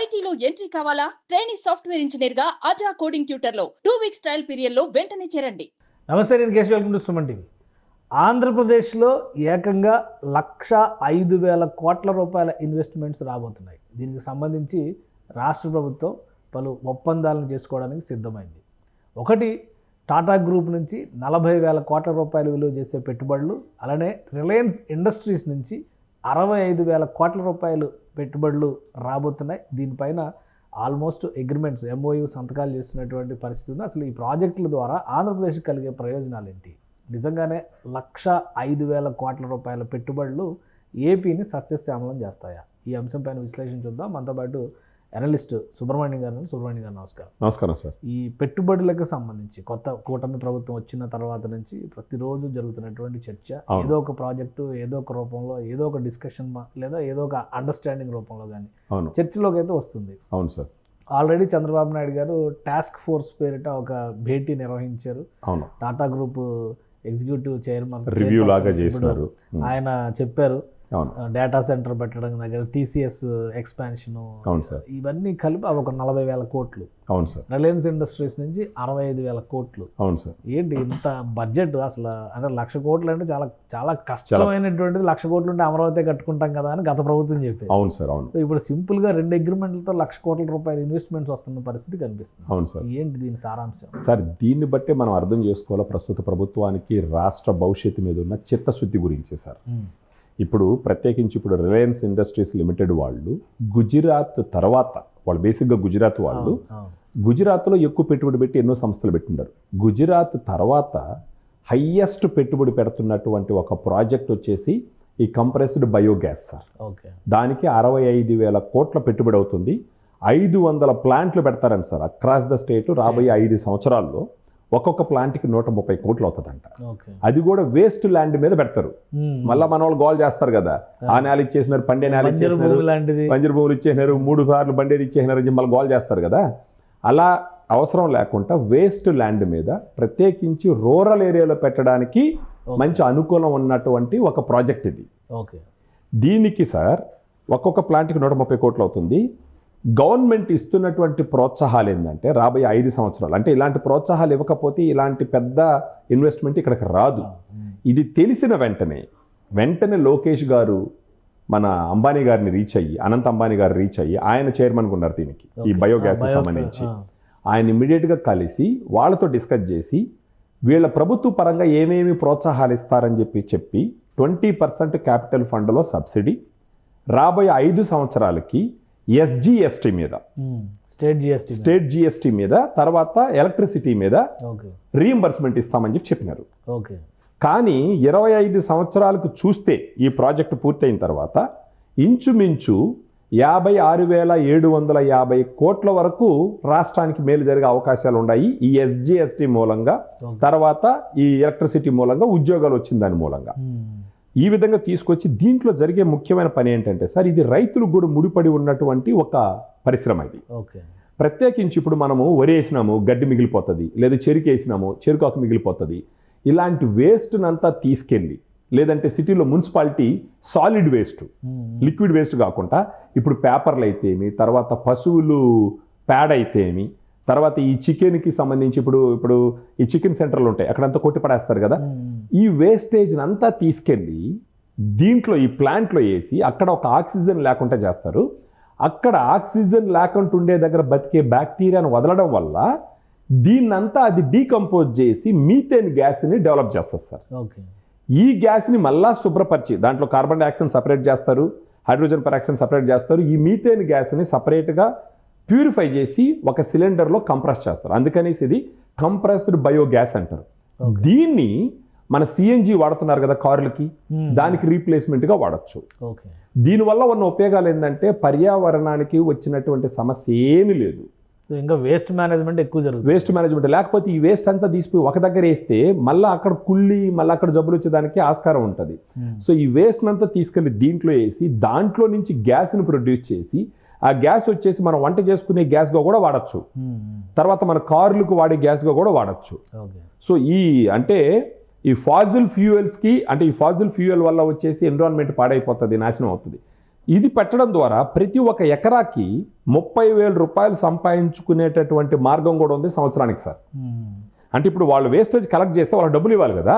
ఐటీలో ఎంట్రీ కావాలా? Training software ఇంజనీర్గా అజా కోడింగ్ ట్యూటర్లో టూ వీక్స్ ట్రయల్ పీరియడ్లో వెంటనే చేరండి. నమస్తే నేను కేసు వెల్కమ్ టు సుమన్ టీవీ. ఆంధ్రప్రదేశ్లో ఏకంగా లక్ష ఐదు వేల కోట్ల రూపాయల ఇన్వెస్ట్మెంట్స్ రాబోతున్నాయి. దీనికి సంబంధించి రాష్ట్ర ప్రభుత్వం పలు ఒప్పందాలను చేసుకోవడానికి సిద్ధమైంది. ఒకటి టాటా గ్రూప్ నుంచి నలభై వేల కోట్ల రూపాయలు విలువ చేసే పెట్టుబడులు అలానే రిలయన్స్ ఇండస్ట్రీస్ నుంచి అరవై ఐదు వేల కోట్ల రూపాయలు పెట్టుబడులు రాబోతున్నాయి. దీనిపైన ఆల్మోస్ట్ అగ్రిమెంట్స్ ఎంఓయూ సంతకాలు చేస్తున్నటువంటి పరిస్థితి ఉంది. అసలు ఈ ప్రాజెక్టుల ద్వారా ఆంధ్రప్రదేశ్కి కలిగే ప్రయోజనాలు ఏంటి? నిజంగానే లక్ష ఐదు వేల కోట్ల రూపాయల పెట్టుబడులు ఏపీని సస్యశ్యామలం చేస్తాయా? ఈ అంశంపైన విశ్లేషణ చూద్దాం. మనతో పాటు అనలిస్ట్ సుబ్రహ్మణ్యం గారు. సుబ్రహ్మణ్యం గారు నమస్కారం. నమస్కారం సార్. ఈ పెట్టుబడులకు సంబంధించి కొత్త కూటమి ప్రభుత్వం వచ్చిన తర్వాత నుంచి ప్రతిరోజు జరుగుతున్నటువంటి చర్చ. ఏదో ఒక ప్రాజెక్టు ఏదో ఒక రూపంలో ఏదో ఒక డిస్కషన్ లేదా ఏదో ఒక అండర్స్టాండింగ్ రూపంలో కానీ చర్చలోకి అయితే వస్తుంది. అవును సార్. ఆల్రెడీ చంద్రబాబు నాయుడు గారు టాస్క్ ఫోర్స్ పేరిట ఒక భేటీ నిర్వహించారు. అవును. Tata group executive chairman review లాగా చేసినారు. ఆయన చెప్పారు. డేటా సెంటర్ పెట్టడం దగ్గర టీసీఎస్ ఎక్స్పాన్షన్ ఇవన్నీ కలిపి అవి ఒక నలభై వేల కోట్లు. అవును సార్. రిలయన్స్ ఇండస్ట్రీస్ నుంచి అరవై ఐదు వేల కోట్లు. అవును సార్. ఏంటి ఇంత బడ్జెట్ అసలు? అంటే లక్ష కోట్లు అంటే చాలా చాలా కష్టమైనటువంటిది. లక్ష కోట్లు ఉంటే అమరావతి కట్టుకుంటాం కదా అని గత ప్రభుత్వం చెప్పేది. అవును సార్ అవును. ఇప్పుడు సింపుల్గా రెండు అగ్రిమెంట్లతో లక్ష కోట్ల రూపాయల ఇన్వెస్ట్మెంట్స్ వస్తున్న పరిస్థితి కనిపిస్తుంది. అవును సార్. ఏంటి దీని సారాంశం? సార్ దీన్ని బట్టే మనం అర్థం చేసుకోవాలి? ప్రస్తుత ప్రభుత్వానికి రాష్ట్ర భవిష్యత్తు మీద ఉన్న చిత్తశుద్ధి గురించి సార్. ఇప్పుడు ప్రత్యేకించి ఇప్పుడు రిలయన్స్ ఇండస్ట్రీస్ లిమిటెడ్ వాళ్ళు గుజరాత్ తర్వాత వాళ్ళు బేసిక్గా గుజరాత్ వాళ్ళు. గుజరాత్లో ఎక్కువ పెట్టుబడి పెట్టి ఎన్నో సంస్థలు పెట్టిండారు గుజరాత్ తర్వాత హయ్యెస్ట్ పెట్టుబడి పెడుతున్నటువంటి ఒక ప్రాజెక్ట్ వచ్చేసి ఈ కంప్రెస్డ్ బయోగ్యాస్ సార్. ఓకే. దానికి అరవై ఐదు వేల కోట్ల పెట్టుబడి అవుతుంది. ఐదు వందల ప్లాంట్లు పెడతారంట సార్. అక్రాస్ ద స్టేట్ రాబోయే ఐదు సంవత్సరాల్లో ఒక్కొక్క ప్లాంట్కి నూట ముప్పై కోట్లు అవుతుందంట. అది కూడా వేస్ట్ ల్యాండ్ మీద పెడతారు. మళ్ళీ మన వాళ్ళు గోల్ చేస్తారు కదా. ఆ. నేల ఇచ్చేసినారు పండే నేల ఇచ్చేసినారు పంజర భూములు ఇచ్చేసినారు మూడు సార్లు బండేది ఇచ్చేసినారు మళ్ళీ గోల్ చేస్తారు కదా. అలా అవసరం లేకుండా వేస్ట్ ల్యాండ్ మీద ప్రత్యేకించి రూరల్ ఏరియాలో పెట్టడానికి. మంచి అనుకూలం ఉన్నటువంటి ఒక ప్రాజెక్ట్ ఇది. దీనికి సార్ ఒక్కొక్క ప్లాంట్కి నూట ముప్పై కోట్లు అవుతుంది. గవర్నమెంట్ ఇస్తున్నటువంటి ప్రోత్సాహాలు ఏంటంటే రాబోయే ఐదు సంవత్సరాలు. అంటే ఇలాంటి ప్రోత్సాహాలు ఇవ్వకపోతే ఇలాంటి పెద్ద ఇన్వెస్ట్మెంట్ ఇక్కడికి రాదు. ఇది తెలిసిన వెంటనే వెంటనే లోకేష్ గారు మన అంబానీ గారిని రీచ్ అయ్యి అనంత్ అంబానీ గారు రీచ్ అయ్యి ఆయన చైర్మన్ ఉన్నారు దీనికి ఈ. బయోగ్యాస్ సంబంధించి. ఆయన ఇమ్మీడియట్గా కలిసి వాళ్ళతో డిస్కస్ చేసి వీళ్ళ ప్రభుత్వ పరంగా ఏమేమి ప్రోత్సాహాలు ఇస్తారని చెప్పి చెప్పి ట్వంటీ పర్సెంట్ క్యాపిటల్ ఫండ్లో సబ్సిడీ రాబోయే ఐదు సంవత్సరాలకి ఎస్జిఎస్టీ మీద. స్టేట్ జిఎస్టీ స్టేట్ జిఎస్టీ మీద. తర్వాత ఎలక్ట్రిసిటీ మీద రీఎంబర్స్మెంట్ ఇస్తామని చెప్పి చెప్పినారు. ఓకే కానీ ఇరవై ఐదు సంవత్సరాలకు చూస్తే ఈ ప్రాజెక్టు పూర్తయిన తర్వాత ఇంచుమించు యాభై ఆరు వేల ఏడు వందల యాభై కోట్ల వరకు రాష్ట్రానికి మేలు జరిగే అవకాశాలు ఉన్నాయి ఈ ఎస్జిఎస్టీ మూలంగా. తర్వాత ఈ ఎలక్ట్రిసిటీ మూలంగా ఉద్యోగాలు వచ్చిన దాని మూలంగా. ఉమ్, ఈ విధంగా తీసుకొచ్చి దీంట్లో జరిగే ముఖ్యమైన పని ఏంటంటే సార్ ఇది రైతులకు కూడా ముడిపడి ఉన్నటువంటి ఒక పరిశ్రమ ఇది. ఓకే. ప్రత్యేకించి ఇప్పుడు మనము వరి వేసినాము గడ్డి మిగిలిపోతుంది లేదా చెరుకు వేసినాము చెరుకు ఆకు మిగిలిపోతుంది. ఇలాంటి వేస్ట్నంతా తీసుకెళ్ళి లేదంటే సిటీలో municipality solid waste liquid waste కాకుండా ఇప్పుడు పేపర్లు అయితేమి తర్వాత పశువులు ప్యాడ్ అయితేమి తర్వాత ఈ చికెన్కి సంబంధించి ఇప్పుడు ఇప్పుడు ఈ చికెన్ సెంటర్లు ఉంటాయి అక్కడంతా కొట్టి పడేస్తారు కదా. ఈ వేస్టేజ్ని అంతా తీసుకెళ్ళి దీంట్లో ఈ ప్లాంట్లో వేసి అక్కడ ఒక ఆక్సిజన్ లేకుండా చేస్తారు. అక్కడ ఆక్సిజన్ లేకుండా ఉండే దగ్గర బతికే బ్యాక్టీరియాను వదలడం వల్ల దీన్నంతా అది డీకంపోజ్ చేసి మీథేన్ గ్యాస్ని డెవలప్ చేస్తారు సార్. ఓకే. ఈ గ్యాస్ని మళ్ళా శుభ్రపరిచి దాంట్లో కార్బన్ డైఆక్సైడ్ సపరేట్ చేస్తారు హైడ్రోజన్ పెరాక్సైడ్ సపరేట్ చేస్తారు ఈ మీథేన్ గ్యాస్ని సపరేట్గా ప్యూరిఫై చేసి ఒక సిలిండర్లో కంప్రెస్ చేస్తారు. అందుకనేసి ఇది కంప్రెస్డ్ బయోగ్యాస్ అంటారు. దీన్ని మన సిఎన్జి వాడుతున్నారు కదా కార్లకి దానికి రీప్లేస్మెంట్గా వాడచ్చు. దీనివల్ల ఉన్న ఉపయోగాలు ఏంటంటే పర్యావరణానికి వచ్చినటువంటి సమస్య ఏమీ లేదు. ఇంకా వేస్ట్ మేనేజ్మెంట్ ఎక్కువ జరుగుతుంది. వేస్ట్ మేనేజ్మెంట్ లేకపోతే ఈ వేస్ట్ అంతా తీసిపోయి ఒక దగ్గర వేస్తే మళ్ళీ అక్కడ కుళ్ళి మళ్ళీ అక్కడ జబ్బులు వచ్చేదానికి ఆస్కారం ఉంటుంది. సో ఈ వేస్ట్ అంతా తీసుకెళ్ళి దీంట్లో వేసి దాంట్లో నుంచి గ్యాస్ని ప్రొడ్యూస్ చేసి ఆ గ్యాస్ వచ్చేసి మనం వంట చేసుకునే గ్యాస్గా కూడా వాడచ్చు. తర్వాత మన కార్లకు వాడే గ్యాస్గా కూడా వాడచ్చు. సో ఈ అంటే ఈ ఫాజిల్ ఫ్యూయల్స్కి అంటే ఈ ఫాజిల్ ఫ్యూయల్ వల్ల వచ్చేసి ఎన్విరాన్మెంట్ పాడైపోతుంది నాశనం అవుతుంది. ఇది పెట్టడం ద్వారా ప్రతి ఒక్క ఎకరాకి ముప్పై వేల రూపాయలు సంపాదించుకునేటటువంటి మార్గం కూడా ఉంది సంవత్సరానికి సార్. అంటే ఇప్పుడు వాళ్ళు వేస్టేజ్ కలెక్ట్ చేస్తే వాళ్ళకి డబ్బులు ఇవ్వాలి కదా.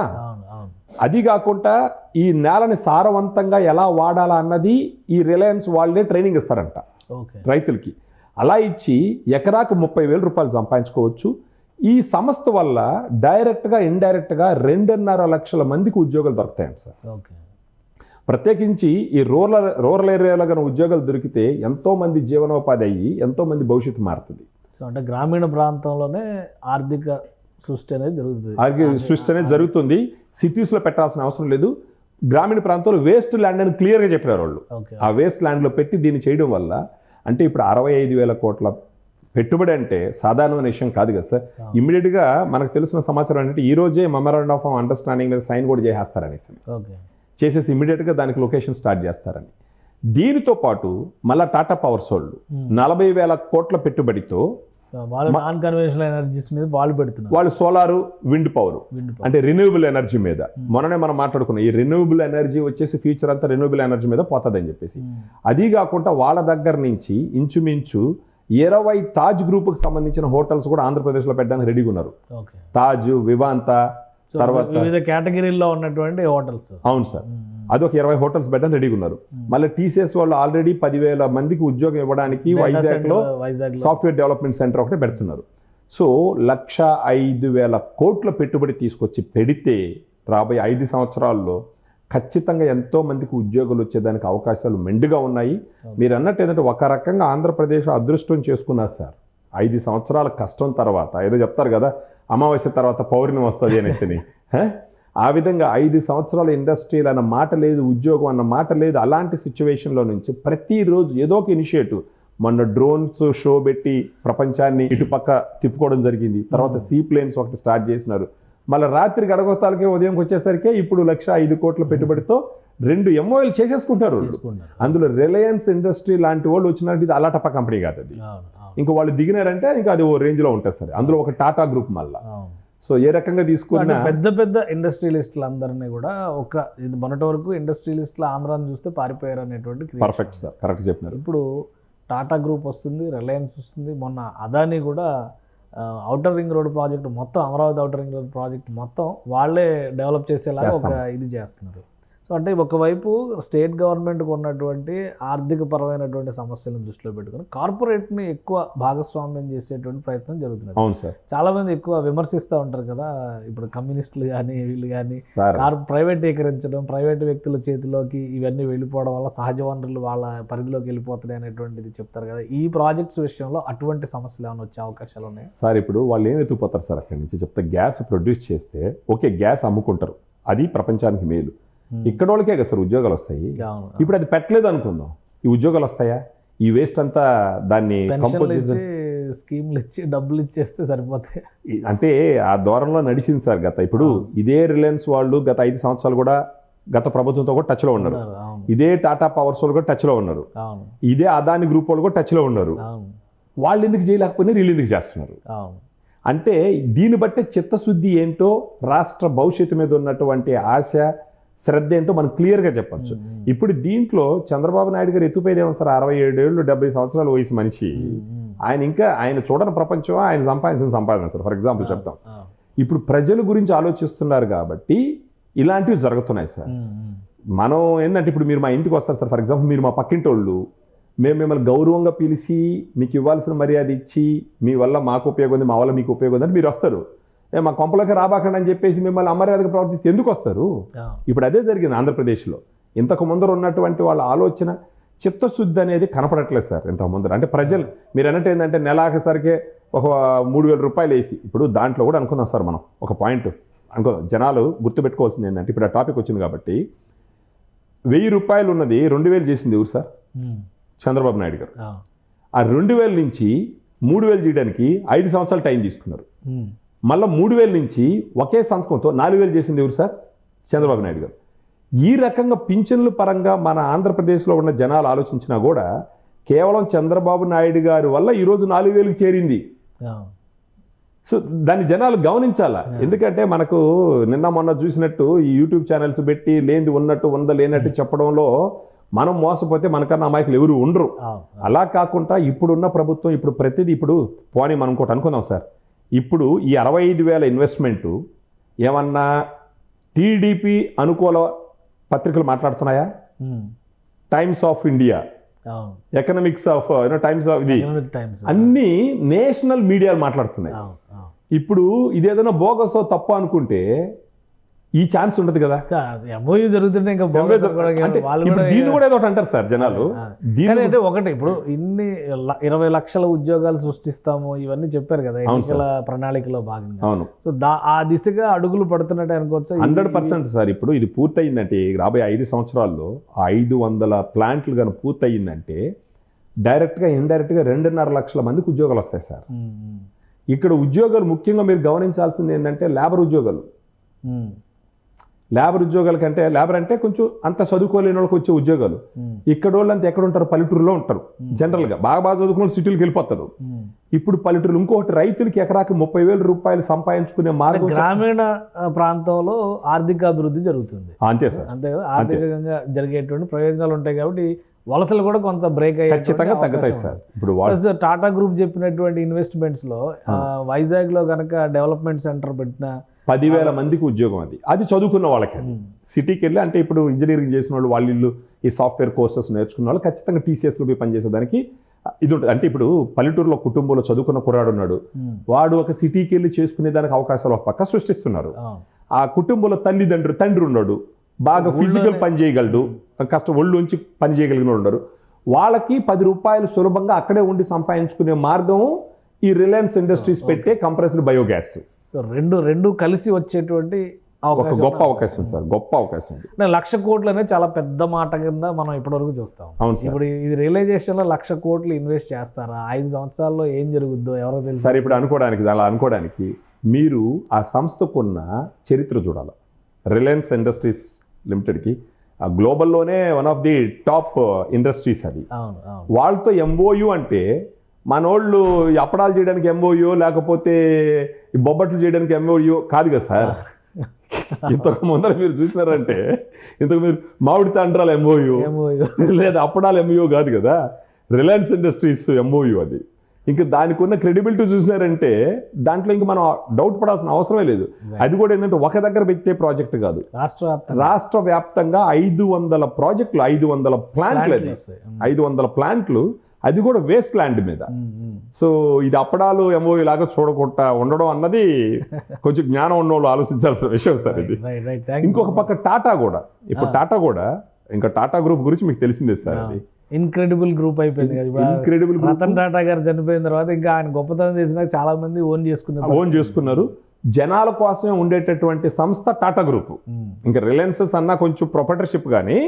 అది కాకుండా ఈ నేలని సారవంతంగా ఎలా వాడాలా అన్నది ఈ రిలయన్స్ వాళ్ళే ట్రైనింగ్ ఇస్తారంట. రైతులకి. అలా ఇచ్చి ఎకరాకు ముప్పై వేల రూపాయలు సంపాదించుకోవచ్చు. ఈ సంస్థ వల్ల డైరెక్ట్గా ఇండైరెక్ట్గా రెండున్నర లక్షల మందికి ఉద్యోగాలు దొరుకుతాయండి సార్. ఓకే. ప్రత్యేకించి ఈ రూరల్ రూరల్ ఏరియాలో కనుక ఉద్యోగాలు దొరికితే ఎంతోమంది జీవనోపాధి అయ్యి ఎంతోమంది భవిష్యత్తు మారుతుంది. సో అంటే గ్రామీణ ప్రాంతంలోనే ఆర్థిక సృష్టి అనేది జరుగుతుంది. అలాగే సృష్టి అనేది జరుగుతుంది. సిటీస్లో పెట్టాల్సిన అవసరం లేదు. గ్రామీణ ప్రాంతంలో వేస్ట్ ల్యాండ్ అని క్లియర్గా చెప్పారు వాళ్ళు. ఆ వేస్ట్ ల్యాండ్లో పెట్టి దీన్ని చేయడం వల్ల అంటే ఇప్పుడు అరవై ఐదు వేల కోట్ల పెట్టుబడి అంటే సాధారణమైన విషయం కాదు కదా సార్. ఇమ్మీడియట్గా మనకు తెలిసిన సమాచారం ఏంటంటే ఈ రోజే మెమరాండ్ ఆఫ్ అండర్స్టాండింగ్ మీద సైన్ కూడా చేసేస్తారనేసి చేసేసి ఇమ్మీడియట్గా దానికి లొకేషన్ స్టార్ట్ చేస్తారని. దీనితో పాటు మళ్ళా టాటా పవర్స్ వాళ్ళు నలభై వేల కోట్ల పెట్టుబడితో వాళ్ళు నాన్ కన్వెన్షనల్ ఎనర్జీస్ మీద వాళ్ళు పెడుతున్నారు. వాళ్ళు సోలారు విండ్ పవర్. అంటే రెన్యూవబుల్ ఎనర్జీ మీద. మొన్ననే మనం మాట్లాడుకున్నాం ఈ రెన్యూవబుల్ ఎనర్జీ వచ్చేసి ఫ్యూచర్ అంతా రెన్యూవబుల్ ఎనర్జీ మీద పోతుందని చెప్పేసి. ఉమ్. అది కాకుండా వాళ్ళ దగ్గర నుంచి ఇంచుమించు ఇరవై తాజ్ గ్రూప్కి సంబంధించిన హోటల్స్ కూడా ఆంధ్రప్రదేశ్లో పెట్టడానికి రెడీగా ఉన్నారు తాజ్ వివాంత తర్వాత వివిధ కేటగిరీల్లో ఉన్నటువంటి హోటల్స్. అవును సార్. అదొక ఇరవై హోటల్స్ పెట్టడానికి రెడీగా ఉన్నారు మళ్ళీ టీసీఎస్ వాళ్ళు ఆల్రెడీ పదివేల మందికి ఉద్యోగం ఇవ్వడానికి వైజాగ్లో వైజాగ్ సాఫ్ట్వేర్ డెవలప్మెంట్ సెంటర్ ఒకటి పెడుతున్నారు. సో లక్ష ఐదు వేల కోట్ల పెట్టుబడి తీసుకొచ్చి పెడితే రాబోయే ఐదు సంవత్సరాల్లో ఖచ్చితంగా ఎంతో మందికి ఉద్యోగాలు వచ్చేదానికి అవకాశాలు మెండుగా ఉన్నాయి. మీరు అన్నట్టు ఏంటంటే ఒక రకంగా ఆంధ్రప్రదేశ్ అదృష్టం చేసుకున్నారు సార్. ఐదు సంవత్సరాల కష్టం తర్వాత ఏదో చెప్తారు కదా అమావాస్య తర్వాత పౌర్ణమి వస్తుంది అనేసి ఆ విధంగా ఐదు సంవత్సరాల ఇండస్ట్రీలు అన్న మాట లేదు ఉద్యోగం అన్న మాట లేదు అలాంటి సిచ్యువేషన్లో నుంచి ప్రతిరోజు ఏదో ఒక ఇనిషియేటివ్. మొన్న డ్రోన్స్ షో పెట్టి ప్రపంచాన్ని ఇటుపక్క తిప్పుకోవడం జరిగింది. తర్వాత సీ ప్లేన్స్ ఒకటి స్టార్ట్ చేసినారు. మళ్ళీ రాత్రి గడగొత్తాలకే ఉదయంకి వచ్చేసరికి ఇప్పుడు లక్ష ఐదు కోట్ల పెట్టుబడితో రెండు ఎంఓఎల్ చేసేసుకుంటారు అందులో రిలయన్స్ ఇండస్ట్రీ లాంటి వాళ్ళు వచ్చినట్టు ఇది అలాటప్ప కంపెనీ కాదు అది. ఇంకా వాళ్ళు దిగినారంటే ఇంకా అది ఓ రేంజ్లో ఉంటుంది సరే. అందులో ఒక టాటా గ్రూప్ మళ్ళా. సో ఏ రకంగా తీసుకున్నా పెద్ద పెద్ద ఇండస్ట్రియలిస్టులు అందరినీ కూడా ఒక ఇది మొన్నటి వరకు ఇండస్ట్రియలిస్టులు ఆంధ్రాని చూస్తే పారిపోయారు అనేటువంటి పర్ఫెక్ట్ సార్ కరెక్ట్ చెప్పినారు. ఇప్పుడు టాటా గ్రూప్ వస్తుంది రిలయన్స్ వస్తుంది మొన్న అదానీ కూడా అవుటర్ రింగ్ రోడ్ ప్రాజెక్ట్ మొత్తం Amaravati outer ring road project మొత్తం వాళ్ళే డెవలప్ చేసేలాగా ఒక. ఇది చేస్తున్నారు. సో అంటే ఒకవైపు స్టేట్ గవర్నమెంట్కి ఉన్నటువంటి ఆర్థిక పరమైనటువంటి సమస్యలను దృష్టిలో పెట్టుకొని కార్పొరేట్ని ఎక్కువ భాగస్వామ్యం చేసేటువంటి ప్రయత్నం జరుగుతున్నది. అవును సార్. చాలా మంది ఎక్కువ విమర్శిస్తూ ఉంటారు కదా ఇప్పుడు కమ్యూనిస్టులు కానీ వీళ్ళు కానీ ప్రైవేటీకరించడం ప్రైవేట్ వ్యక్తుల చేతిలోకి ఇవన్నీ వెళ్ళిపోవడం వల్ల సహజ వనరులు వాళ్ళ పరిధిలోకి వెళ్ళిపోతున్నాయి అనేటువంటిది చెప్తారు కదా. ఈ ప్రాజెక్ట్స్ విషయంలో అటువంటి సమస్యలు ఏమైనా వచ్చే అవకాశాలు ఉన్నాయి? సార్ ఇప్పుడు వాళ్ళు ఏం ఎత్తుకుపోతారు సార్ అక్కడి నుంచి? చెప్తే గ్యాస్ ప్రొడ్యూస్ చేస్తే ఓకే గ్యాస్ అమ్ముకుంటారు. అది ప్రపంచానికి మేలు. ఇక్కడ వాళ్ళకే కదా సార్ ఉద్యోగాలు వస్తాయి ఇప్పుడు అది పెట్టలేదు అనుకుందాం. ఈ ఉద్యోగాలు వస్తాయా ఈ వేస్ట్ అంతా దాన్ని స్కీమ్లు ఇచ్చి డబ్బులు ఇచ్చేస్తే సరిపోతాయి. అంటే ఆ దూరంలో నడిచింది సార్ గత. ఇప్పుడు ఇదే రిలయన్స్ వాళ్ళు గత ఐదు సంవత్సరాలు కూడా గత ప్రభుత్వంతో కూడా టచ్లో ఉన్నారు. ఇదే టాటా పవర్స్ వాళ్ళు కూడా టచ్లో ఉన్నారు. ఇదే అదాని గ్రూప్ వాళ్ళు కూడా టచ్లో ఉన్నారు. వాళ్ళు ఎందుకు చేయలేకపోయినా వీళ్ళు ఎందుకు చేస్తున్నారు? అంటే దీన్ని బట్టే చిత్తశుద్ధి ఏంటో రాష్ట్ర భవిష్యత్తు మీద ఉన్నటువంటి ఆశ శ్రద్ధ ఏంటో మనం క్లియర్గా చెప్పొచ్చు. ఇప్పుడు దీంట్లో చంద్రబాబు నాయుడు గారు ఎత్తుపోయేదేమో సార్ అరవై ఏడు ఏళ్ళు డెబ్బై సంవత్సరాల వయసు మనిషి. ఆయన ఇంకా ఆయన చూడని ప్రపంచం ఆయన సంపాదించిన సంపాదన సార్. ఫర్ ఎగ్జాంపుల్ చెప్తాం. ఇప్పుడు ప్రజల గురించి ఆలోచిస్తున్నారు కాబట్టి ఇలాంటివి జరుగుతున్నాయి సార్. మనం ఏంటంటే ఇప్పుడు మీరు మా ఇంటికి వస్తారు సార్. ఫర్ ఎగ్జాంపుల్ మీరు మా పక్కింటి వాళ్ళు మేము మిమ్మల్ని గౌరవంగా పిలిచి మీకు ఇవ్వాల్సిన మర్యాద ఇచ్చి మీ వల్ల మాకు ఉపయోగం ఉంది మా వల్ల మీకు ఉపయోగం ఉంది అంటే మీరు వస్తారు. మా కొంపలోకి రాబాకండి అని చెప్పేసి మిమ్మల్ని అమర్యాదగా ప్రవర్తిస్తే ఎందుకు వస్తారు? ఇప్పుడు అదే జరిగింది ఆంధ్రప్రదేశ్లో. ఇంతకు ముందర ఉన్నటువంటి వాళ్ళ ఆలోచన చిత్తశుద్ధి అనేది కనపడట్లేదు సార్ ఇంతకు ముందర. అంటే ప్రజలు మీరు అన్నట్టు ఏంటంటే నెలాఖసరికే ఒక మూడు వేల రూపాయలు వేసి ఇప్పుడు దాంట్లో కూడా అనుకుందాం సార్ మనం ఒక పాయింట్. అనుకుందాం. జనాలు గుర్తుపెట్టుకోవాల్సింది ఏంటంటే ఇప్పుడు ఆ టాపిక్ వచ్చింది కాబట్టి వెయ్యి రూపాయలు ఉన్నది రెండు వేలు చేసింది ఎవరు సార్? చంద్రబాబు నాయుడు గారు. ఆ, రెండు వేల నుంచి మూడు వేలు చేయడానికి ఐదు సంవత్సరాలు టైం తీసుకున్నారు. మళ్ళీ మూడు వేల నుంచి ఒకే సంతకంతో నాలుగు వేలు చేసింది ఎవరు సార్? చంద్రబాబు నాయుడు గారు. ఈ రకంగా పింఛన్ల పరంగా మన ఆంధ్రప్రదేశ్లో ఉన్న జనాలు ఆలోచించినా కూడా కేవలం చంద్రబాబు నాయుడు గారి వల్ల ఈరోజు నాలుగు వేలకు చేరింది. సో దాన్ని జనాలు గమనించాలా? ఎందుకంటే మనకు నిన్న మొన్న చూసినట్టు ఈ యూట్యూబ్ ఛానల్స్ పెట్టి లేనిది ఉన్నట్టు ఉంద లేనట్టు చెప్పడంలో మనం మోసపోతే మనకన్నా అమాయకులు ఎవరు ఉండరు. అలా కాకుండా ఇప్పుడున్న ప్రభుత్వం ఇప్పుడు ప్రతిదీ ఇప్పుడు పోనీ మనం ఇంకోటి అనుకుందాం సార్. ఇప్పుడు ఈ అరవై ఐదు వేల ఇన్వెస్ట్మెంటు ఏమన్నా టీడీపీ అనుకూల పత్రికలు మాట్లాడుతున్నాయా? Times of India economics of you know Times of ఇది. అన్ని నేషనల్ మీడియాలు మాట్లాడుతున్నాయి. ఇప్పుడు ఇదేదైనా బోగసో తప్పు అనుకుంటే ఈ ఛాన్స్ ఉండదు కదా. ఎంఓయూ జరుగుతుంటే ఇంకా దీన్ని కూడా ఏదో అంటారు సార్ జనాలు. దీన్ని అంటే ఒకటి ఇప్పుడు ఇన్ని ఇరవై లక్షల ఉద్యోగాలు సృష్టిస్తాము ఇవన్నీ చెప్పారు కదా ఎన్నికల ప్రణాళికలో భాగంగా. అవును. సో ఆ దిశగా అడుగులు పడుతున్నట్టు అనుకోవచ్చు? హండ్రెడ్ పర్సెంట్ సార్ ఇప్పుడు ఇది పూర్తయిందంటే రాబోయే ఐదు సంవత్సరాల్లో ఐదు వందల ప్లాంట్లు కానీ పూర్తయిందంటే డైరెక్ట్గా ఇండైరెక్ట్గా రెండున్నర లక్షల మందికి ఉద్యోగాలు వస్తాయి సార్. ఇక్కడ ఉద్యోగాలు ముఖ్యంగా మీరు గమనించాల్సింది ఏంటంటే లేబర్ ఉద్యోగాలు. లేబర్ ఉద్యోగాల కంటే లేబర్ అంటే కొంచెం అంత చదువుకోలేని వాళ్ళకి వచ్చే ఉద్యోగాలు. ఇక్కడ వాళ్ళంతా ఎక్కడ ఉంటారు పల్లెటూరులో ఉంటారు. జనరల్గా బాగా బాగా చదువుకున్న వాళ్ళు సిటీలకు వెళ్ళిపోతారు. ఇప్పుడు పల్లెటూరు ఇంకొకటి రైతులకి ఎకరాకి ముప్పై వేల రూపాయలు సంపాదించుకునే మార్గం గ్రామీణ ప్రాంతంలో ఆర్థిక అభివృద్ధి జరుగుతుంది. అంతే సార్. అంతే కదా? ఆర్థికంగా జరిగేటువంటి ప్రయోజనాలు ఉంటాయి కాబట్టి వలసలు కూడా కొంత బ్రేక్ అయ్యే ఖచ్చితంగా తగ్గుతాయి సార్. ఇప్పుడు వాళ్ళు టాటా గ్రూప్ చెప్పినటువంటి ఇన్వెస్ట్మెంట్స్లో ఆ, వైజాగ్లో కనుక డెవలప్మెంట్ సెంటర్ పెట్టిన పదివేల మందికి ఉద్యోగం అది. అది చదువుకున్న వాళ్ళకి అది. సిటీకి వెళ్ళి అంటే ఇప్పుడు ఇంజనీరింగ్ చేసిన వాళ్ళు వాళ్ళు ఇల్లు ఈ సాఫ్ట్వేర్ కోర్సెస్ నేర్చుకున్న వాళ్ళు ఖచ్చితంగా టీసీఎస్లో పోయి పనిచేసేదానికి ఇది ఉంటుంది. అంటే ఇప్పుడు పల్లెటూరులో కుటుంబంలో చదువుకున్న కుర్రాడు ఉన్నాడు. వాడు ఒక సిటీకి వెళ్ళి చేసుకునే దానికి అవకాశాలు ఒక పక్క సృష్టిస్తున్నారు. ఆ. కుటుంబంలో తల్లిదండ్రులు తండ్రి ఉన్నాడు. బాగా ఫిజికల్ పని చేయగలడు. కష్టం ఒళ్ళోంచి పని చేయగలిగిన ఉన్నారు వాళ్ళకి పది రూపాయలు సులభంగా అక్కడే ఉండి సంపాదించుకునే మార్గం ఈ రిలయన్స్ ఇండస్ట్రీస్ పెట్టే కంప్రెస్డ్ బయోగ్యాస్ సో రెండు రెండు కలిసి వచ్చేటువంటి ఒక అవకాశం గొప్ప అవకాశం సార్. గొప్ప అవకాశం లక్ష కోట్లు అనేది చాలా పెద్ద మాట కింద మనం ఇప్పటివరకు చూస్తాం. అవును ఇప్పుడు ఇది రియలైజేషన్లో లక్ష కోట్లు ఇన్వెస్ట్ చేస్తారా? ఐదు సంవత్సరాల్లో ఏం జరుగుద్దో ఎవరో తెలుసు. సరే ఇప్పుడు అనుకోవడానికి అలా అనుకోవడానికి మీరు ఆ సంస్థకున్న చరిత్ర చూడాలి. రిలయన్స్ ఇండస్ట్రీస్ లిమిటెడ్కి ఆ గ్లోబల్లోనే one of the top industries అది. వాళ్ళతో ఎంఓయు అంటే మనోళ్ళు అప్పడాలు చేయడానికి ఎంఓయు లేకపోతే బొబ్బట్లు చేయడానికి ఎంఓయు కాదు కదా సార్? ఇంతకు ముందర మీరు చూసినారంటే ఇంతకు మీరు మామిడి తండ్రాలు ఎంఓయు లేదా అప్పడాలు ఎంఓయు కాదు కదా? రిలయన్స్ ఇండస్ట్రీస్ ఎంఓయు అది. ఇంకా దానికి ఉన్న క్రెడిబిలిటీ చూసినారంటే దాంట్లో ఇంకా మనం డౌట్ పడాల్సిన అవసరమే లేదు. అది కూడా ఏంటంటే ఒక దగ్గర పెట్టే ప్రాజెక్ట్ కాదు. రాష్ట్ర రాష్ట్ర వ్యాప్తంగా ఐదు వందల ప్రాజెక్టులు ఐదు వందల ప్లాంట్లు అది. ఐదు వందల ప్లాంట్లు అది కూడా వేస్ట్ ల్యాండ్ మీద. సో ఇది అప్పడాలు ఎంఓయు లాగా చూడకుండా ఉండడం అన్నది కొంచెం జ్ఞానం ఉన్న వాళ్ళు ఆలోచించాల్సిన విషయం సార్ ఇది. ఇంకొక పక్క టాటా కూడా. ఇప్పుడు టాటా కూడా ఇంకా టాటా గ్రూప్ గురించి మీకు తెలిసిందే సార్ అది. ఇన్క్రెడిబుల్ గ్రూప్ అయిపోయింది ఇన్క్రెడిబుల్ రతన్ టాటా గారు చనిపోయిన తర్వాత ఇంకా ఆయన గొప్పతనం తెలిసినాక చాలా మంది ఓన్ చేసుకున్నారు ఓన్ చేసుకున్నారు. జనాల కోసమే ఉండేటటువంటి సంస్థ టాటా గ్రూప్. ఇంకా రిలయన్సెస్ అన్న కొంచెం ప్రొపరేటర్షిప్ కానీ.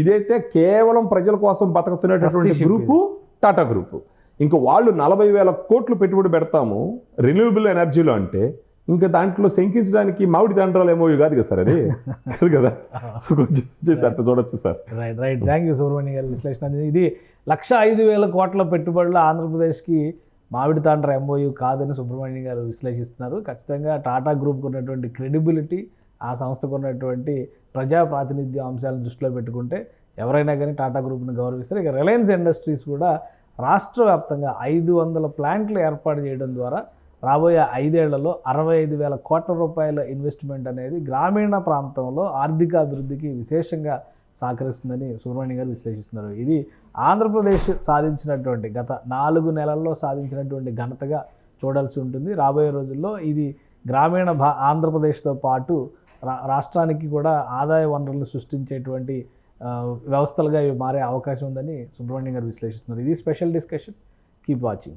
ఇదైతే కేవలం ప్రజల కోసం బతుకుతున్నటువంటి గ్రూపు టాటా గ్రూప్. ఇంకా వాళ్ళు నలభై వేల కోట్లు పెట్టుబడి పెడతాము రిన్యూవబుల్ ఎనర్జీలో అంటే ఇంకా దాంట్లో శంకించడానికి మామిడి దండ్రాలు ఏమో కాదు కదా సార్ అది? కాదు కదా? సో కొంచెం అట్లా చూడొచ్చు sir. Right right thank you Subrahmanya గారి విశ్లేషణ. ఇది లక్ష ఐదు వేల కోట్ల పెట్టుబడులు ఆంధ్రప్రదేశ్కి మామిడి తాండ్ర ఎంఓయూ కాదని సుబ్రహ్మణ్యం గారు విశ్లేషిస్తున్నారు. ఖచ్చితంగా టాటా గ్రూప్కి ఉన్నటువంటి క్రెడిబిలిటీ ఆ సంస్థకు ఉన్నటువంటి ప్రజా ప్రాతినిధ్య అంశాలను దృష్టిలో పెట్టుకుంటే ఎవరైనా కానీ టాటా గ్రూప్ని గౌరవిస్తారు. ఇక రిలయన్స్ ఇండస్ట్రీస్ కూడా రాష్ట్ర వ్యాప్తంగా ఐదు వందల ప్లాంట్లు ఏర్పాటు చేయడం ద్వారా రాబోయే ఐదేళ్ళలో అరవై ఐదు వేల కోట్ల రూపాయల ఇన్వెస్ట్మెంట్ అనేది గ్రామీణ ప్రాంతంలో ఆర్థిక అభివృద్ధికి విశేషంగా సహకరిస్తుందని సుబ్రహ్మణ్యం గారు విశ్లేషిస్తున్నారు. ఇది ఆంధ్రప్రదేశ్ సాధించినటువంటి గత నాలుగు నెలల్లో సాధించినటువంటి ఘనతగా చూడాల్సి ఉంటుంది. రాబోయే రోజుల్లో ఇది గ్రామీణ భా ఆంధ్రప్రదేశ్తో పాటు రా రాష్ట్రానికి కూడా ఆదాయ వనరులు సృష్టించేటువంటి వ్యవస్థలుగా ఇవి మారే అవకాశం ఉందని సుబ్రహ్మణ్యం గారు విశ్లేషిస్తున్నారు. ఇది స్పెషల్ డిస్కషన్. Keep watching.